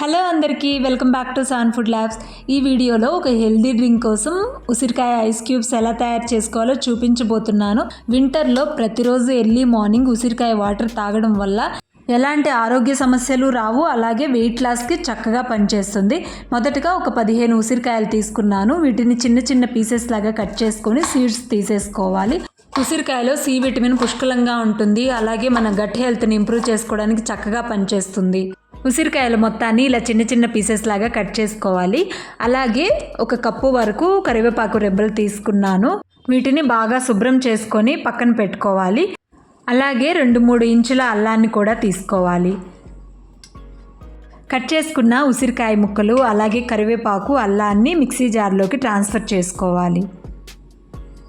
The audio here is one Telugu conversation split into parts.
హలో అందరికీ welcome back to San Food Labs. ఈ వీడియోలో ఒక హెల్దీ డ్రింక్ కోసం ఉసిరికాయ ఐస్ క్యూబ్స్ ఎలా తయారు చేసుకోవాలో చూపించబోతున్నాను. వింటర్లో ప్రతిరోజు ఎర్లీ మార్నింగ్ ఉసిరికాయ వాటర్ తాగడం వల్ల ఎలాంటి ఆరోగ్య సమస్యలు రావు అలాగే వెయిట్ లాస్కి చక్కగా పనిచేస్తుంది. మొదటగా ఒక పదిహేను ఉసిరికాయలు తీసుకున్నాను. వీటిని చిన్న చిన్న పీసెస్ లాగా కట్ చేసుకొని సీడ్స్ తీసేసుకోవాలి. ఉసిరికాయలో సి విటమిన్ పుష్కలంగా ఉంటుంది. అలాగే మన గట్ హెల్త్ని ఇంప్రూవ్ చేసుకోవడానికి చక్కగా పనిచేస్తుంది. ఉసిరికాయల మొత్తాన్ని ఇలా చిన్న చిన్న పీసెస్ లాగా కట్ చేసుకోవాలి. అలాగే ఒక కప్పు వరకు కరివేపాకు రెబ్బలు తీసుకున్నాను. వీటిని బాగా శుభ్రం చేసుకొని పక్కన పెట్టుకోవాలి. అలాగే రెండు మూడు ఇంచుల అల్లాన్ని కూడా తీసుకోవాలి. కట్ చేసుకున్న ఉసిరికాయ ముక్కలు అలాగే కరివేపాకు అల్లాన్ని మిక్సీ జార్లోకి ట్రాన్స్ఫర్ చేసుకోవాలి.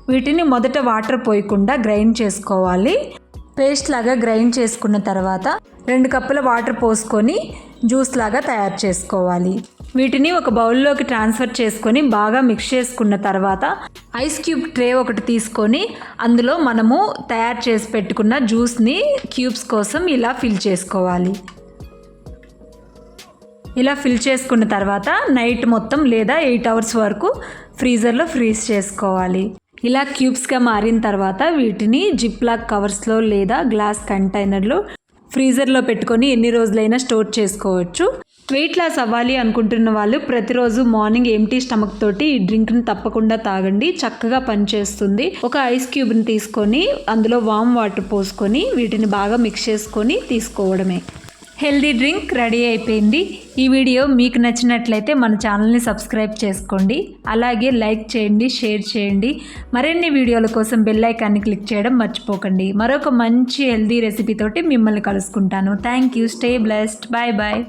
వీటిని మొదట వాటర్ పోయకుండా గ్రైండ్ చేసుకోవాలి. పేస్ట్ లాగా గ్రైండ్ చేసుకున్న తర్వాత రెండు కప్పుల వాటర్ పోసుకొని జ్యూస్ లాగా తయారు చేసుకోవాలి. వీటిని ఒక బౌల్లోకి ట్రాన్స్ఫర్ చేసుకొని బాగా మిక్స్ చేసుకున్న తర్వాత ఐస్ క్యూబ్ ట్రే ఒకటి తీసుకొని అందులో మనము తయారు చేసి పెట్టుకున్న జ్యూస్ని క్యూబ్స్ కోసం ఇలా ఫిల్ చేసుకోవాలి. ఇలా ఫిల్ చేసుకున్న తర్వాత నైట్ మొత్తం లేదా ఎయిట్ అవర్స్ వరకు ఫ్రీజర్లో ఫ్రీజ్ చేసుకోవాలి. ఇలా క్యూబ్స్గా మారిన తర్వాత వీటిని జిప్లాక్ కవర్స్లో లేదా గ్లాస్ కంటైనర్లో ఫ్రీజర్లో పెట్టుకొని ఎన్ని రోజులైనా స్టోర్ చేసుకోవచ్చు. వెయిట్ లాస్ అవ్వాలి అనుకుంటున్న వాళ్ళు ప్రతిరోజు మార్నింగ్ ఎంటీ స్టమక్ తోటి ఈ డ్రింక్ని తప్పకుండా తాగండి. చక్కగా పనిచేస్తుంది. ఒక ఐస్ క్యూబ్ని తీసుకొని అందులో వామ్ వాటర్ పోసుకొని వీటిని బాగా మిక్స్ చేసుకొని తీసుకోవడమే. హెల్దీ డ్రింక్ రెడీ అయిపోయింది. ఈ వీడియో మీకు నచ్చినట్లయితే మన ఛానల్ని సబ్స్క్రైబ్ చేసుకోండి. అలాగే లైక్ చేయండి షేర్ చేయండి. మరిన్ని వీడియోల కోసం బెల్ ఐకాన్ని క్లిక్ చేయడం మర్చిపోకండి. మరొక మంచి హెల్దీ రెసిపీతోటి మిమ్మల్ని కలుసుకుంటాను. Thank you. Stay blessed. Bye bye.